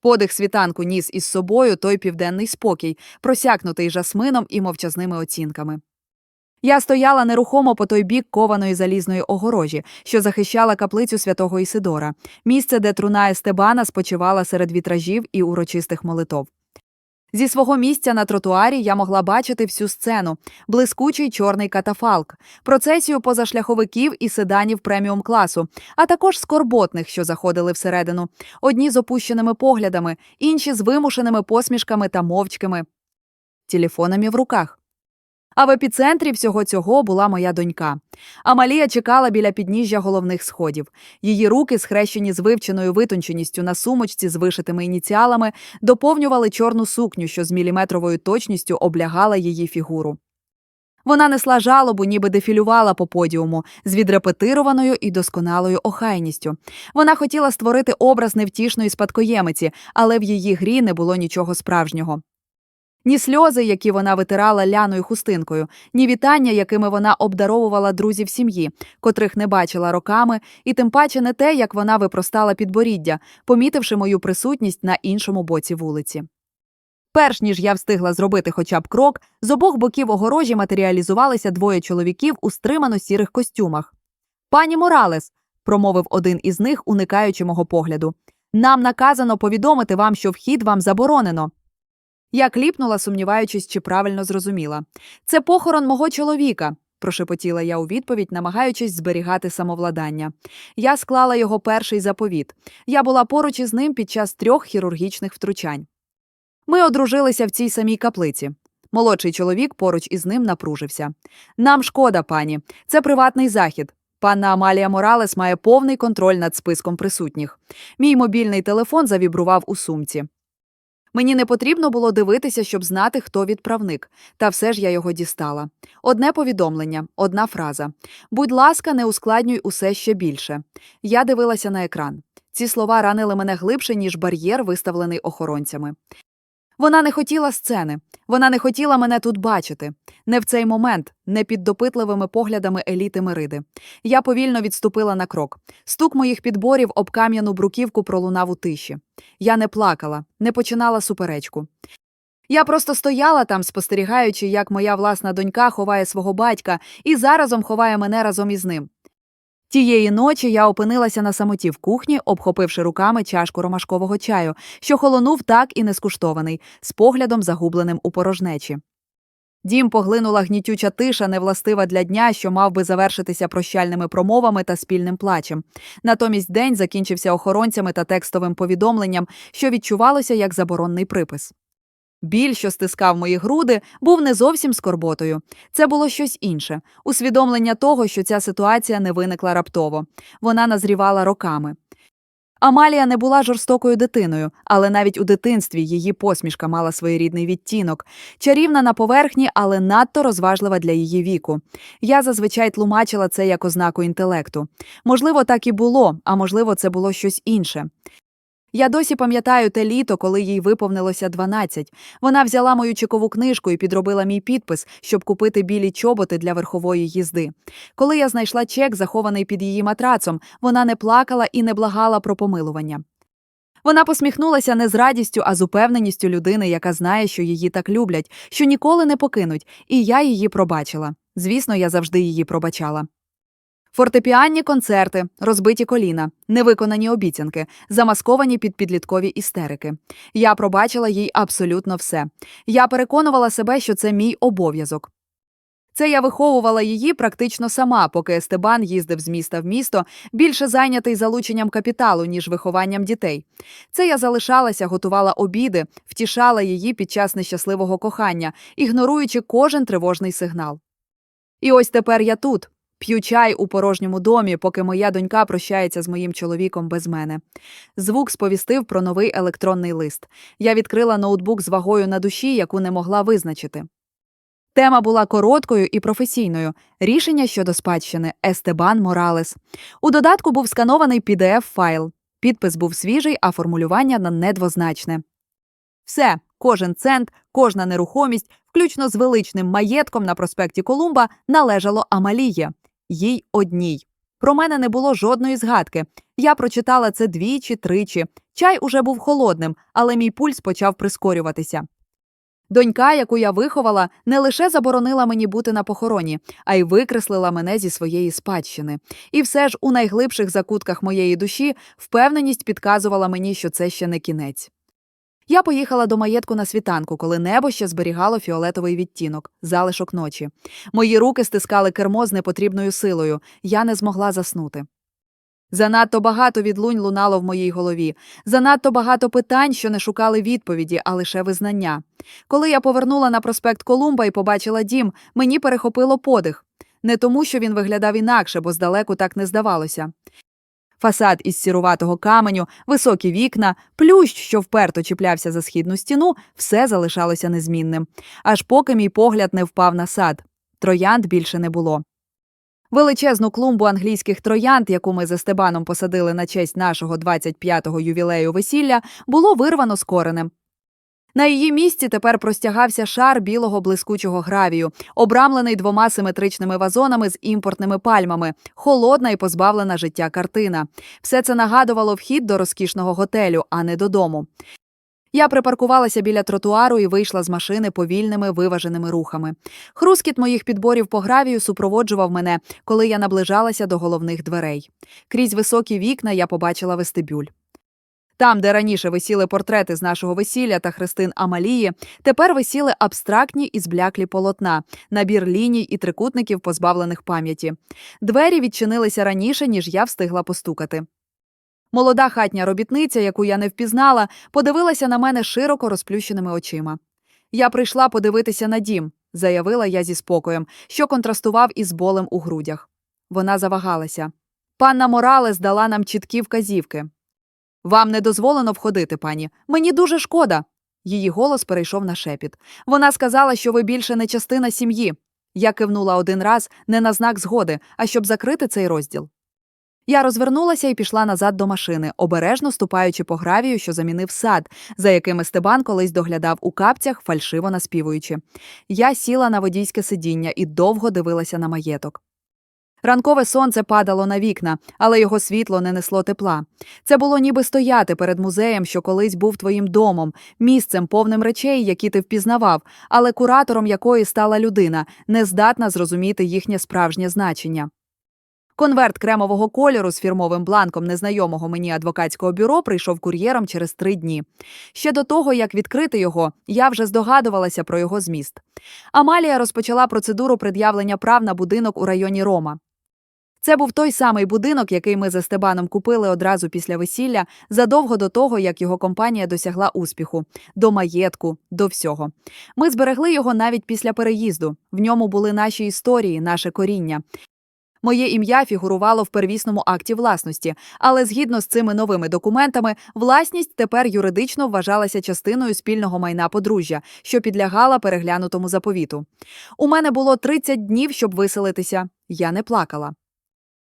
Подих світанку ніс із собою той південний спокій, просякнутий жасмином і мовчазними оцінками. Я стояла нерухомо по той бік кованої залізної огорожі, що захищала каплицю святого Ісидора, місце, де труна Естебана спочивала серед вітражів і урочистих молитов. Зі свого місця на тротуарі я могла бачити всю сцену, блискучий чорний катафалк, процесію позашляховиків і седанів преміум класу, а також скорботних, що заходили всередину, одні з опущеними поглядами, інші з вимушеними посмішками та мовчками, телефонами в руках. А в епіцентрі всього цього була моя донька. Амалія чекала біля підніжжя головних сходів. Її руки, схрещені з вивченою витонченістю на сумочці з вишитими ініціалами, доповнювали чорну сукню, що з міліметровою точністю облягала її фігуру. Вона несла жалобу, ніби дефілювала по подіуму з відрепетированою і досконалою охайністю. Вона хотіла створити образ невтішної спадкоємиці, але в її грі не було нічого справжнього. Ні сльози, які вона витирала ляною хустинкою, ні вітання, якими вона обдаровувала друзів сім'ї, котрих не бачила роками, і тим паче не те, як вона випростала підборіддя, помітивши мою присутність на іншому боці вулиці. Перш ніж я встигла зробити хоча б крок, з обох боків огорожі матеріалізувалися двоє чоловіків у стримано сірих костюмах. Пані Моралес, промовив один із них, уникаючи мого погляду, нам наказано повідомити вам, що вхід вам заборонено. Я кліпнула, сумніваючись, чи правильно зрозуміла. Це похорон мого чоловіка, прошепотіла я у відповідь, намагаючись зберігати самовладання. Я склала його перший заповіт. Я була поруч із ним під час трьох хірургічних втручань. Ми одружилися в цій самій каплиці. Молодший чоловік поруч із ним напружився. Нам шкода, пані. Це приватний захід. Панна Амалія Моралес має повний контроль над списком присутніх. Мій мобільний телефон завібрував у сумці. Мені не потрібно було дивитися, щоб знати, хто відправник, та все ж я його дістала. Одне повідомлення, одна фраза. Будь ласка, не ускладнюй усе ще більше. Я дивилася на екран. Ці слова ранили мене глибше, ніж бар'єр, виставлений охоронцями. Вона не хотіла сцени, вона не хотіла мене тут бачити. Не в цей момент, не під допитливими поглядами еліти Мериди. Я повільно відступила на крок. Стук моїх підборів об кам'яну бруківку пролунав у тиші. Я не плакала, не починала суперечку. Я просто стояла там, спостерігаючи, як моя власна донька ховає свого батька і заразом ховає мене разом із ним. Тієї ночі я опинилася на самоті в кухні, обхопивши руками чашку ромашкового чаю, що холонув так і не скуштований, з поглядом загубленим у порожнечі. Дім поглинула гнітюча тиша, невластива для дня, що мав би завершитися прощальними промовами та спільним плачем. Натомість день закінчився охоронцями та текстовим повідомленням, що відчувалося як заборонний припис. Біль, що стискав мої груди, був не зовсім скорботою. Це було щось інше усвідомлення того, що ця ситуація не виникла раптово. Вона назрівала роками. Амалія не була жорстокою дитиною, але навіть у дитинстві її посмішка мала своєрідний відтінок, чарівна на поверхні, але надто розважлива для її віку. Я зазвичай тлумачила це як ознаку інтелекту. Можливо, так і було, а можливо, це було щось інше. Я досі пам'ятаю те літо, коли їй виповнилося 12. Вона взяла мою чекову книжку і підробила мій підпис, щоб купити білі чоботи для верхової їзди. Коли я знайшла чек, захований під її матрацом, вона не плакала і не благала про помилування. Вона посміхнулася не з радістю, а з упевненістю людини, яка знає, що її так люблять, що ніколи не покинуть, і я її пробачила. Звісно, я завжди її пробачала. Фортепіанні концерти, розбиті коліна, невиконані обіцянки, замасковані під підліткові істерики. Я пробачила їй абсолютно все. Я переконувала себе, що це мій обов'язок. Це я виховувала її практично сама, поки Естебан їздив з міста в місто, більше зайнятий залученням капіталу, ніж вихованням дітей. Це я залишалася, готувала обіди, втішала її під час нещасливого кохання, ігноруючи кожен тривожний сигнал. І ось тепер я тут. П'ю чай у порожньому домі, поки моя донька прощається з моїм чоловіком без мене. Звук сповістив про новий електронний лист. Я відкрила ноутбук з вагою на душі, яку не могла визначити. Тема була короткою і професійною. Рішення щодо спадщини Естебан Моралес. У додатку був сканований pdf файл Підпис був свіжий, а формулювання на недвозначне. Все, кожен цент, кожна нерухомість, включно з величним маєтком на проспекті Колумба, належало Амаліє їй одній. Про мене не було жодної згадки. Я прочитала це двічі, тричі. Чай уже був холодним, але мій пульс почав прискорюватися. Донька, яку я виховала, не лише заборонила мені бути на похороні, а й викреслила мене зі своєї спадщини. І все ж у найглибших закутках моєї душі впевненість підказувала мені, що це ще не кінець. Я поїхала до маєтку на світанку, коли небо ще зберігало фіолетовий відтінок, залишок ночі. Мої руки стискали кермо з непотрібною силою. Я не змогла заснути. Занадто багато відлунь лунало в моїй голові, занадто багато питань, що не шукали відповіді, а лише визнання. Коли я повернула на проспект Колумба і побачила дім, мені перехопило подих. Не тому, що він виглядав інакше, бо здалеку так не здавалося. Фасад із сіруватого каменю, високі вікна, плющ, що вперто чіплявся за східну стіну, все залишалося незмінним. Аж поки мій погляд не впав на сад. Троянд більше не було. Величезну клумбу англійських троянд, яку ми за Стебаном посадили на честь нашого 25-го ювілею весілля, було вирвано з коренем. На її місці тепер простягався шар білого блискучого гравію, обрамлений двома симетричними вазонами з імпортними пальмами, холодна і позбавлена життя картина. Все це нагадувало вхід до розкішного готелю, а не додому. Я припаркувалася біля тротуару і вийшла з машини повільними виваженими рухами. Хрускіт моїх підборів по гравію супроводжував мене, коли я наближалася до головних дверей. Крізь високі вікна я побачила вестибюль. Там, де раніше висіли портрети з нашого весілля та хрестин Амалії, тепер висіли абстрактні і збляклі полотна, набір ліній і трикутників, позбавлених пам'яті. Двері відчинилися раніше, ніж я встигла постукати. Молода хатня робітниця, яку я не впізнала, подивилася на мене широко розплющеними очима. Я прийшла подивитися на дім, заявила я зі спокоєм, що контрастував із болем у грудях. Вона завагалася. Панна Моралес дала нам чіткі вказівки. Вам не дозволено входити, пані. Мені дуже шкода. Її голос перейшов на шепіт. Вона сказала, що ви більше не частина сім'ї. Я кивнула один раз не на знак згоди, а щоб закрити цей розділ. Я розвернулася і пішла назад до машини, обережно ступаючи по гравію, що замінив сад, за яким Стебан колись доглядав у капцях, фальшиво наспівуючи. Я сіла на водійське сидіння і довго дивилася на маєток. Ранкове сонце падало на вікна, але його світло не несло тепла. Це було ніби стояти перед музеєм, що колись був твоїм домом, місцем повним речей, які ти впізнавав, але куратором якої стала людина, не здатна зрозуміти їхнє справжнє значення. Конверт кремового кольору з фірмовим бланком незнайомого мені адвокатського бюро прийшов кур'єром через три дні. Ще до того, як відкрити його, я вже здогадувалася про його зміст. Амалія розпочала процедуру пред'явлення прав на будинок у районі Рома. Це був той самий будинок, який ми за Стебаном купили одразу після весілля, задовго до того, як його компанія досягла успіху, до маєтку, до всього. Ми зберегли його навіть після переїзду. В ньому були наші історії, наше коріння. Моє ім'я фігурувало в первісному акті власності, але згідно з цими новими документами, власність тепер юридично вважалася частиною спільного майна подружжя, що підлягала переглянутому заповіту. У мене було 30 днів, щоб виселитися. Я не плакала.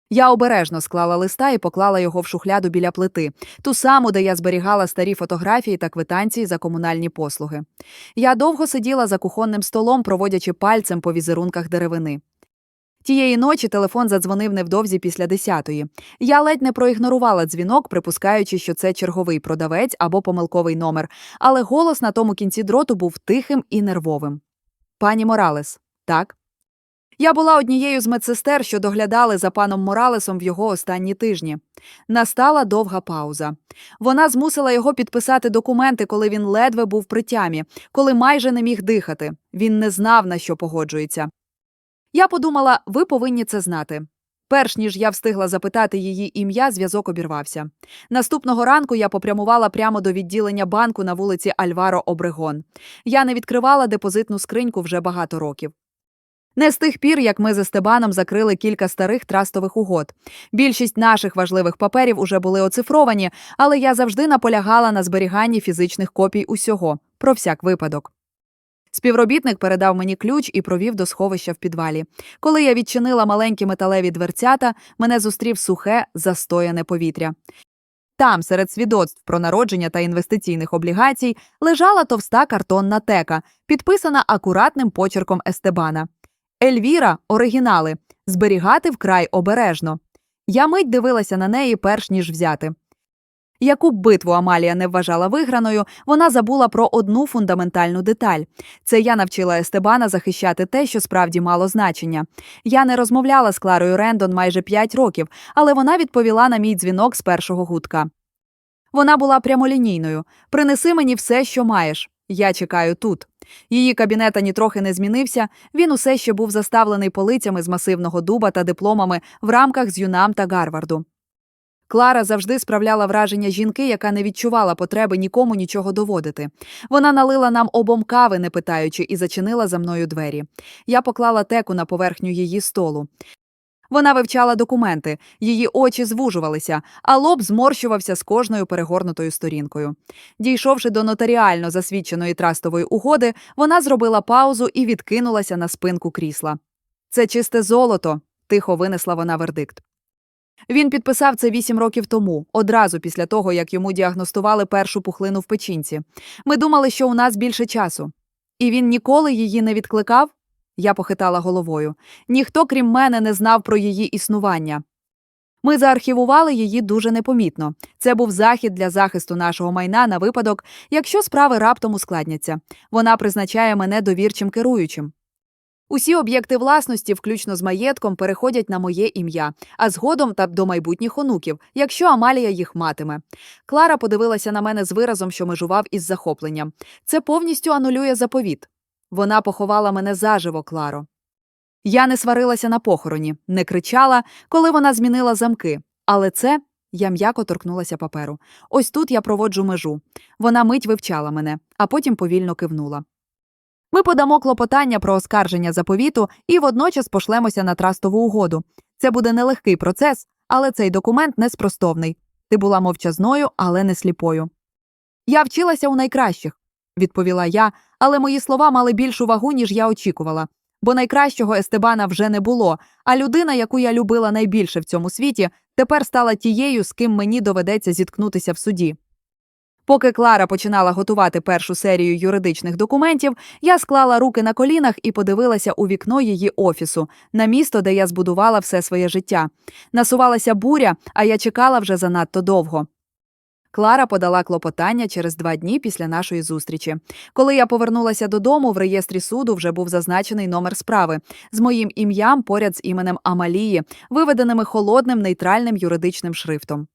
Я обережно склала листа і поклала його в шухляду біля плити, ту саму, де я зберігала старі фотографії та квитанції за комунальні послуги. Я довго сиділа за кухонним столом, проводячи пальцем по візерунках деревини. Тієї ночі телефон задзвонив невдовзі після десятої. Я ледь не проігнорувала дзвінок, припускаючи, що це черговий продавець або помилковий номер, але голос на тому кінці дроту був тихим і нервовим. Пані Моралес, так? Я була однією з медсестер, що доглядали за паном Моралесом в його останні тижні. Настала довга пауза. Вона змусила його підписати документи, коли він ледве був при тямі, коли майже не міг дихати. Він не знав, на що погоджується. Я подумала, ви повинні це знати. Перш ніж я встигла запитати її ім'я, зв'язок обірвався. Наступного ранку я попрямувала прямо до відділення банку на вулиці Альваро Обрегон. Я не відкривала депозитну скриньку вже багато років. Не з тих пір, як ми з Естебаном закрили кілька старих трастових угод. Більшість наших важливих паперів уже були оцифровані, але я завжди наполягала на зберіганні фізичних копій усього, про всяк випадок. Співробітник передав мені ключ і провів до сховища в підвалі. Коли я відчинила маленькі металеві дверцята, мене зустрів сухе, застояне повітря. Там, серед свідоцтв про народження та інвестиційних облігацій, лежала товста картонна тека, підписана акуратним почерком Естебана. Ельвіра оригінали зберігати вкрай обережно. Я мить дивилася на неї, перш ніж взяти. Яку б битву Амалія не вважала виграною, вона забула про одну фундаментальну деталь. Це я навчила Естебана захищати те, що справді мало значення. Я не розмовляла з Кларою Рендон майже п'ять років, але вона відповіла на мій дзвінок з першого гудка. Вона була прямолінійною. Принеси мені все, що маєш. Я чекаю тут. Її кабінет анітрохи не змінився. Він усе ще був заставлений полицями з масивного дуба та дипломами в рамках з ЮНАМ та Гарварду. Клара завжди справляла враження жінки, яка не відчувала потреби нікому нічого доводити. Вона налила нам обом кави, не питаючи, і зачинила за мною двері. Я поклала теку на поверхню її столу. Вона вивчала документи, її очі звужувалися, а лоб зморщувався з кожною перегорнутою сторінкою. Дійшовши до нотаріально засвідченої трастової угоди, вона зробила паузу і відкинулася на спинку крісла. Це чисте золото, тихо винесла вона вердикт. Він підписав це вісім років тому, одразу після того, як йому діагностували першу пухлину в печінці. Ми думали, що у нас більше часу. І він ніколи її не відкликав? Я похитала головою. Ніхто, крім мене, не знав про її існування. Ми заархівували її дуже непомітно. Це був захід для захисту нашого майна на випадок, якщо справи раптом ускладняться. Вона призначає мене довірчим керуючим. Усі об'єкти власності, включно з маєтком, переходять на моє ім'я, а згодом та до майбутніх онуків, якщо Амалія їх матиме. Клара подивилася на мене з виразом, що межував із захопленням. Це повністю анулює заповіт. Вона поховала мене заживо, Кларо. Я не сварилася на похороні, не кричала, коли вона змінила замки. Але це я м'яко торкнулася паперу. Ось тут я проводжу межу. Вона мить вивчала мене, а потім повільно кивнула. Ми подамо клопотання про оскарження заповіту і водночас пошлемося на трастову угоду. Це буде нелегкий процес, але цей документ неспростовний. Ти була мовчазною, але не сліпою. Я вчилася у найкращих, відповіла я, але мої слова мали більшу вагу, ніж я очікувала. Бо найкращого Естебана вже не було, а людина, яку я любила найбільше в цьому світі, тепер стала тією, з ким мені доведеться зіткнутися в суді. Поки Клара починала готувати першу серію юридичних документів, я склала руки на колінах і подивилася у вікно її офісу, на місто, де я збудувала все своє життя. Насувалася буря, а я чекала вже занадто довго. Клара подала клопотання через два дні після нашої зустрічі. Коли я повернулася додому, в реєстрі суду вже був зазначений номер справи з моїм ім'ям поряд з іменем Амалії, виведеними холодним нейтральним юридичним шрифтом.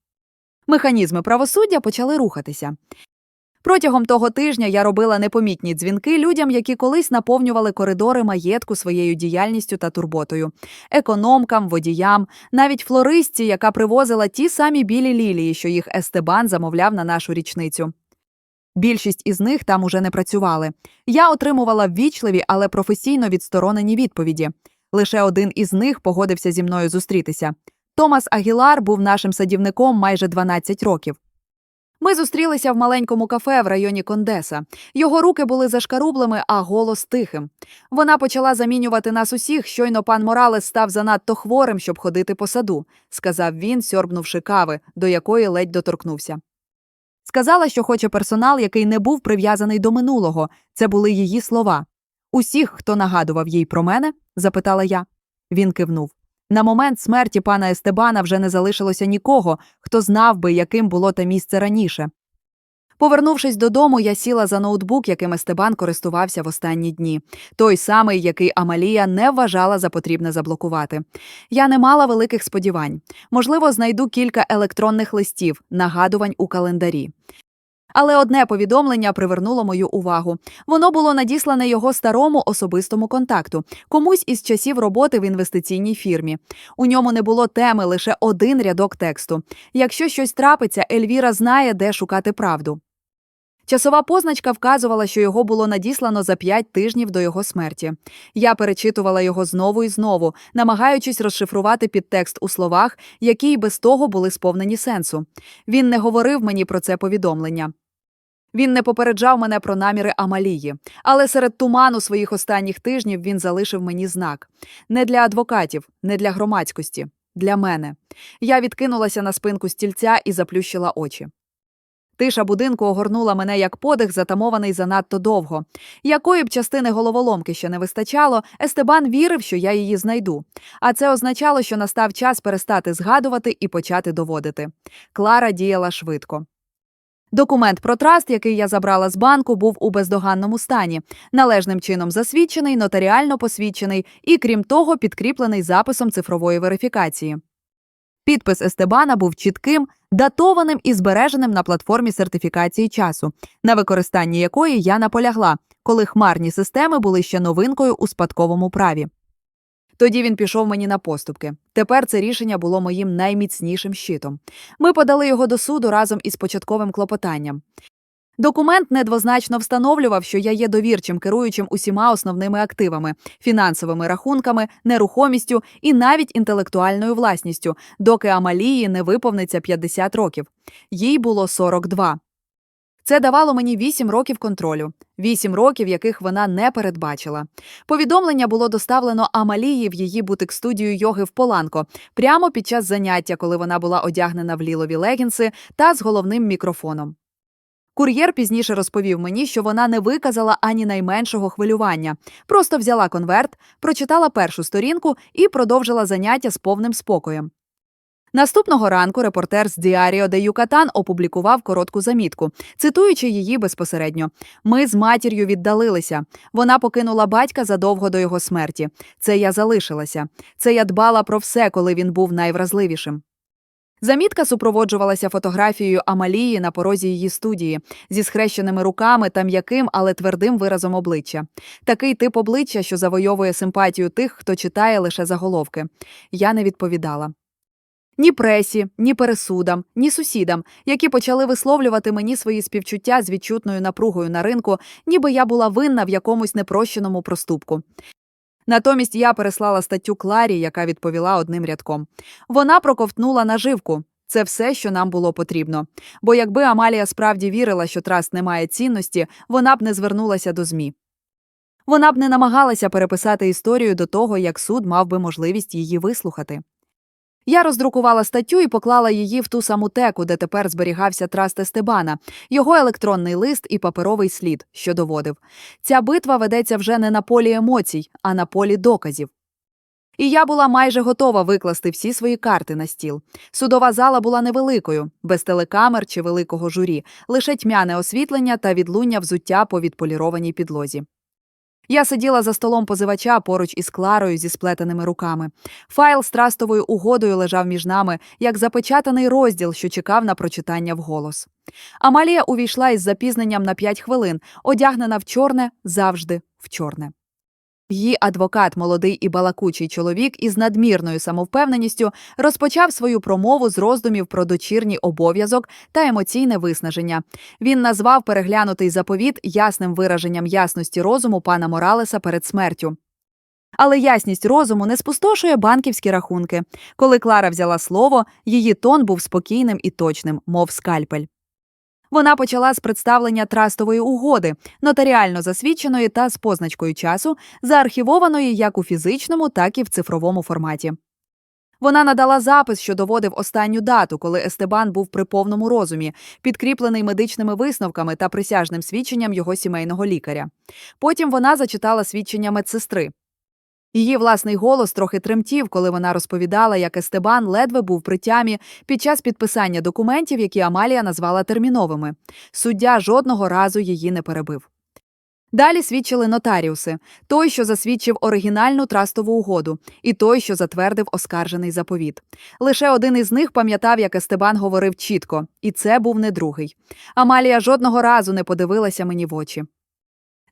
Механізми правосуддя почали рухатися. Протягом того тижня я робила непомітні дзвінки людям, які колись наповнювали коридори маєтку своєю діяльністю та турботою, економкам, водіям, навіть флористці, яка привозила ті самі білі лілії, що їх Естебан замовляв на нашу річницю. Більшість із них там уже не працювали. Я отримувала ввічливі, але професійно відсторонені відповіді. Лише один із них погодився зі мною зустрітися. Томас Агілар був нашим садівником майже 12 років. Ми зустрілися в маленькому кафе в районі Кондеса. Його руки були зашкарублими, а голос тихим. Вона почала замінювати нас усіх, щойно пан Моралес став занадто хворим, щоб ходити по саду, сказав він, сьорбнувши кави, до якої ледь доторкнувся. Сказала, що хоче персонал, який не був прив'язаний до минулого. Це були її слова. Усіх, хто нагадував їй про мене? запитала я. Він кивнув. На момент смерті пана Естебана вже не залишилося нікого, хто знав би, яким було те місце раніше. Повернувшись додому, я сіла за ноутбук, яким Естебан користувався в останні дні, той самий, який Амалія не вважала за потрібне заблокувати. Я не мала великих сподівань. Можливо, знайду кілька електронних листів, нагадувань у календарі. Але одне повідомлення привернуло мою увагу. Воно було надіслане його старому особистому контакту, комусь із часів роботи в інвестиційній фірмі. У ньому не було теми, лише один рядок тексту. Якщо щось трапиться, Ельвіра знає, де шукати правду. Часова позначка вказувала, що його було надіслано за п'ять тижнів до його смерті. Я перечитувала його знову і знову, намагаючись розшифрувати підтекст у словах, які й без того були сповнені сенсу. Він не говорив мені про це повідомлення. Він не попереджав мене про наміри Амалії, але серед туману своїх останніх тижнів він залишив мені знак не для адвокатів, не для громадськості, для мене. Я відкинулася на спинку стільця і заплющила очі. Тиша будинку огорнула мене як подих, затамований занадто довго. Якої б частини головоломки ще не вистачало, Естебан вірив, що я її знайду. А це означало, що настав час перестати згадувати і почати доводити. Клара діяла швидко. Документ про траст, який я забрала з банку, був у бездоганному стані, належним чином засвідчений, нотаріально посвідчений і, крім того, підкріплений записом цифрової верифікації. Підпис Естебана був чітким, датованим і збереженим на платформі сертифікації часу, на використанні якої я наполягла, коли хмарні системи були ще новинкою у спадковому праві. Тоді він пішов мені на поступки. Тепер це рішення було моїм найміцнішим щитом. Ми подали його до суду разом із початковим клопотанням. Документ недвозначно встановлював, що я є довірчим керуючим усіма основними активами, фінансовими рахунками, нерухомістю і навіть інтелектуальною власністю, доки Амалії не виповниться 50 років. Їй було 42. Це давало мені 8 років контролю, 8 років, яких вона не передбачила. Повідомлення було доставлено Амалії в її бутик-студію йоги в Поланко прямо під час заняття, коли вона була одягнена в лілові легінси та з головним мікрофоном. Кур'єр пізніше розповів мені, що вона не виказала ані найменшого хвилювання, просто взяла конверт, прочитала першу сторінку і продовжила заняття з повним спокоєм. Наступного ранку репортер з Діаріо де Юкатан опублікував коротку замітку, цитуючи її безпосередньо: Ми з матір'ю віддалилися. Вона покинула батька задовго до його смерті. Це я залишилася. Це я дбала про все, коли він був найвразливішим. Замітка супроводжувалася фотографією Амалії на порозі її студії зі схрещеними руками та м'яким, але твердим виразом обличчя. Такий тип обличчя, що завойовує симпатію тих, хто читає лише заголовки. Я не відповідала. Ні пресі, ні пересудам, ні сусідам, які почали висловлювати мені свої співчуття з відчутною напругою на ринку, ніби я була винна в якомусь непрощеному проступку. Натомість я переслала статтю Кларі, яка відповіла одним рядком. Вона проковтнула наживку. Це все, що нам було потрібно. Бо якби Амалія справді вірила, що траст не має цінності, вона б не звернулася до ЗМІ. Вона б не намагалася переписати історію до того, як суд мав би можливість її вислухати. Я роздрукувала статтю і поклала її в ту саму теку, де тепер зберігався траст Естебана, його електронний лист і паперовий слід, що доводив. Ця битва ведеться вже не на полі емоцій, а на полі доказів. І я була майже готова викласти всі свої карти на стіл. Судова зала була невеликою, без телекамер чи великого журі, лише тьмяне освітлення та відлуння взуття по відполірованій підлозі. Я сиділа за столом позивача поруч із Кларою зі сплетеними руками. Файл з трастовою угодою лежав між нами, як запечатаний розділ, що чекав на прочитання вголос. Амалія увійшла із запізненням на п'ять хвилин, одягнена в чорне завжди в чорне. Її адвокат, молодий і балакучий чоловік із надмірною самовпевненістю, розпочав свою промову з роздумів про дочірній обов'язок та емоційне виснаження. Він назвав переглянутий заповіт ясним вираженням ясності розуму пана Моралеса перед смертю. Але ясність розуму не спустошує банківські рахунки. Коли Клара взяла слово, її тон був спокійним і точним, мов скальпель. Вона почала з представлення трастової угоди, нотаріально засвідченої та з позначкою часу, заархівованої як у фізичному, так і в цифровому форматі. Вона надала запис, що доводив останню дату, коли Естебан був при повному розумі, підкріплений медичними висновками та присяжним свідченням його сімейного лікаря. Потім вона зачитала свідчення медсестри. Її власний голос трохи тремтів, коли вона розповідала, як Естебан ледве був при тямі під час підписання документів, які Амалія назвала терміновими. Суддя жодного разу її не перебив. Далі свідчили нотаріуси той, що засвідчив оригінальну трастову угоду, і той, що затвердив оскаржений заповіт. Лише один із них пам'ятав, як Естебан говорив чітко, і це був не другий. Амалія жодного разу не подивилася мені в очі.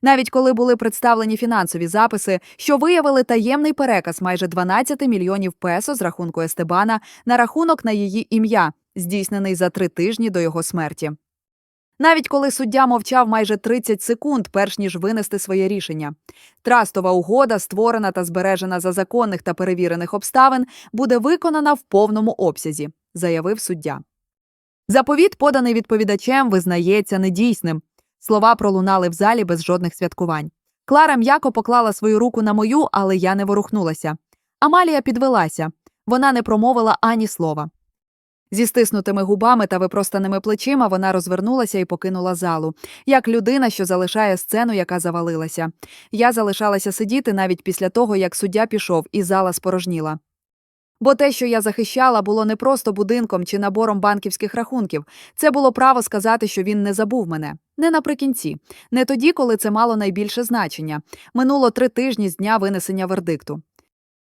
Навіть коли були представлені фінансові записи, що виявили таємний переказ майже 12 мільйонів песо з рахунку Естебана на рахунок на її ім'я, здійснений за три тижні до його смерті. Навіть коли суддя мовчав майже 30 секунд, перш ніж винести своє рішення. Трастова угода, створена та збережена за законних та перевірених обставин, буде виконана в повному обсязі, заявив суддя. Заповіт, поданий відповідачем, визнається недійсним. Слова пролунали в залі без жодних святкувань. Клара м'яко поклала свою руку на мою, але я не ворухнулася. Амалія підвелася. Вона не промовила ані слова. Зі стиснутими губами та випростаними плечима вона розвернулася і покинула залу, як людина, що залишає сцену, яка завалилася. Я залишалася сидіти навіть після того, як суддя пішов, і зала спорожніла. Бо те, що я захищала, було не просто будинком чи набором банківських рахунків. Це було право сказати, що він не забув мене. Не наприкінці, не тоді, коли це мало найбільше значення. Минуло три тижні з дня винесення вердикту.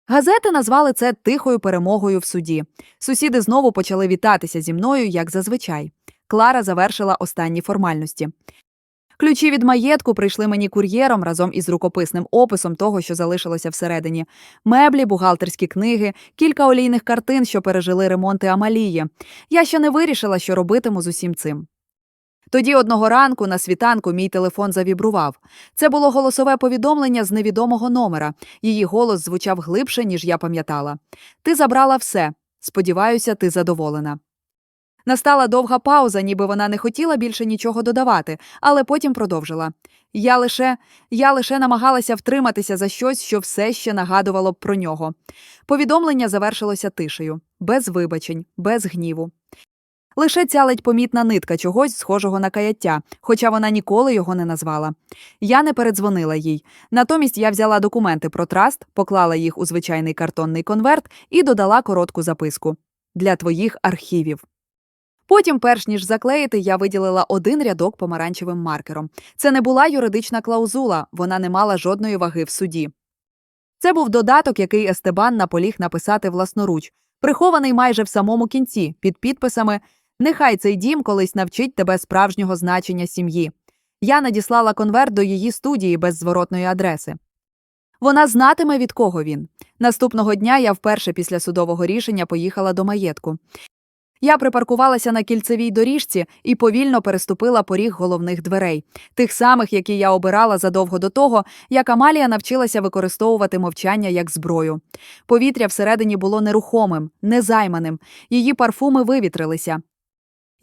Газети назвали це тихою перемогою в суді. Сусіди знову почали вітатися зі мною, як зазвичай. Клара завершила останні формальності. Ключі від маєтку прийшли мені кур'єром разом із рукописним описом того, що залишилося всередині: меблі, бухгалтерські книги, кілька олійних картин, що пережили ремонти Амалії. Я ще не вирішила, що робитиму з усім цим. Тоді одного ранку на світанку мій телефон завібрував. Це було голосове повідомлення з невідомого номера. Її голос звучав глибше, ніж я пам'ятала. Ти забрала все. Сподіваюся, ти задоволена. Настала довга пауза, ніби вона не хотіла більше нічого додавати, але потім продовжила. Я лише я лише намагалася втриматися за щось, що все ще нагадувало б про нього. Повідомлення завершилося тишею, без вибачень, без гніву. Лише ця ледь помітна нитка чогось схожого на каяття, хоча вона ніколи його не назвала. Я не передзвонила їй. Натомість я взяла документи про траст, поклала їх у звичайний картонний конверт і додала коротку записку для твоїх архівів. Потім, перш ніж заклеїти, я виділила один рядок помаранчевим маркером. Це не була юридична клаузула, вона не мала жодної ваги в суді. Це був додаток, який Естебан наполіг написати власноруч, прихований майже в самому кінці, під підписами Нехай цей дім колись навчить тебе справжнього значення сім'ї. Я надіслала конверт до її студії без зворотної адреси. Вона знатиме, від кого він. Наступного дня я вперше після судового рішення поїхала до маєтку. Я припаркувалася на кільцевій доріжці і повільно переступила поріг головних дверей, тих самих, які я обирала задовго до того, як Амалія навчилася використовувати мовчання як зброю. Повітря всередині було нерухомим, незайманим, її парфуми вивітрилися.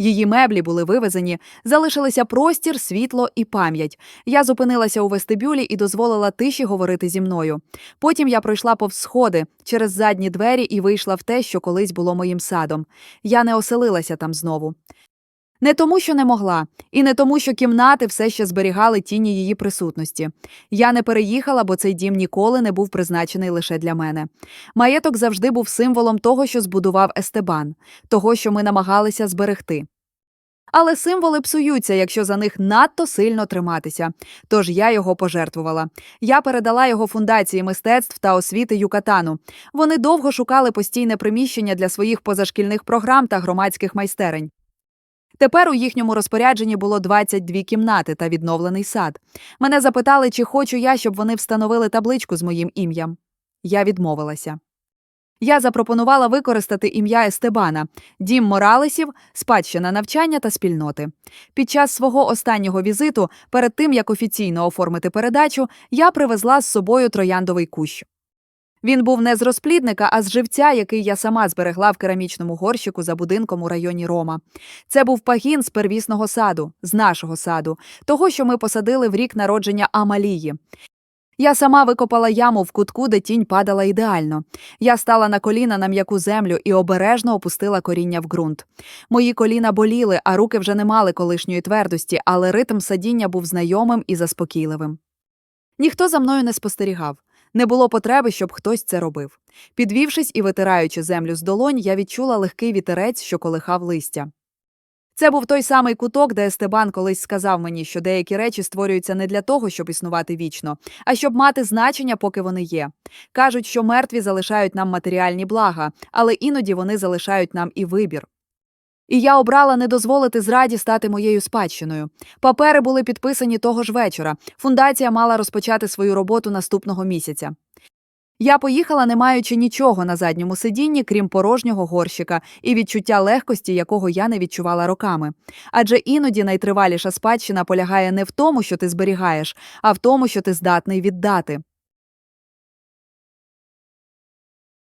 Її меблі були вивезені, залишилися простір, світло і пам'ять. Я зупинилася у вестибюлі і дозволила тиші говорити зі мною. Потім я пройшла повз сходи через задні двері і вийшла в те, що колись було моїм садом. Я не оселилася там знову. Не тому, що не могла, і не тому, що кімнати все ще зберігали тіні її присутності. Я не переїхала, бо цей дім ніколи не був призначений лише для мене. Маєток завжди був символом того, що збудував Естебан, того, що ми намагалися зберегти. Але символи псуються, якщо за них надто сильно триматися. Тож я його пожертвувала. Я передала його фундації мистецтв та освіти Юкатану. Вони довго шукали постійне приміщення для своїх позашкільних програм та громадських майстерень. Тепер у їхньому розпорядженні було 22 кімнати та відновлений сад. Мене запитали, чи хочу я, щоб вони встановили табличку з моїм ім'ям. Я відмовилася. Я запропонувала використати ім'я Естебана, дім Моралесів, спадщина навчання та спільноти. Під час свого останнього візиту, перед тим як офіційно оформити передачу, я привезла з собою трояндовий кущ. Він був не з розплідника, а з живця, який я сама зберегла в керамічному горщику за будинком у районі Рома. Це був пагін з первісного саду, з нашого саду, того, що ми посадили в рік народження Амалії. Я сама викопала яму в кутку, де тінь падала ідеально. Я стала на коліна на м'яку землю і обережно опустила коріння в ґрунт. Мої коліна боліли, а руки вже не мали колишньої твердості, але ритм садіння був знайомим і заспокійливим. Ніхто за мною не спостерігав. Не було потреби, щоб хтось це робив. Підвівшись і витираючи землю з долонь, я відчула легкий вітерець, що колихав листя. Це був той самий куток, де Естебан колись сказав мені, що деякі речі створюються не для того, щоб існувати вічно, а щоб мати значення, поки вони є. Кажуть, що мертві залишають нам матеріальні блага, але іноді вони залишають нам і вибір. І я обрала не дозволити зраді стати моєю спадщиною. Папери були підписані того ж вечора. Фундація мала розпочати свою роботу наступного місяця. Я поїхала, не маючи нічого на задньому сидінні, крім порожнього горщика і відчуття легкості, якого я не відчувала роками. Адже іноді найтриваліша спадщина полягає не в тому, що ти зберігаєш, а в тому, що ти здатний віддати.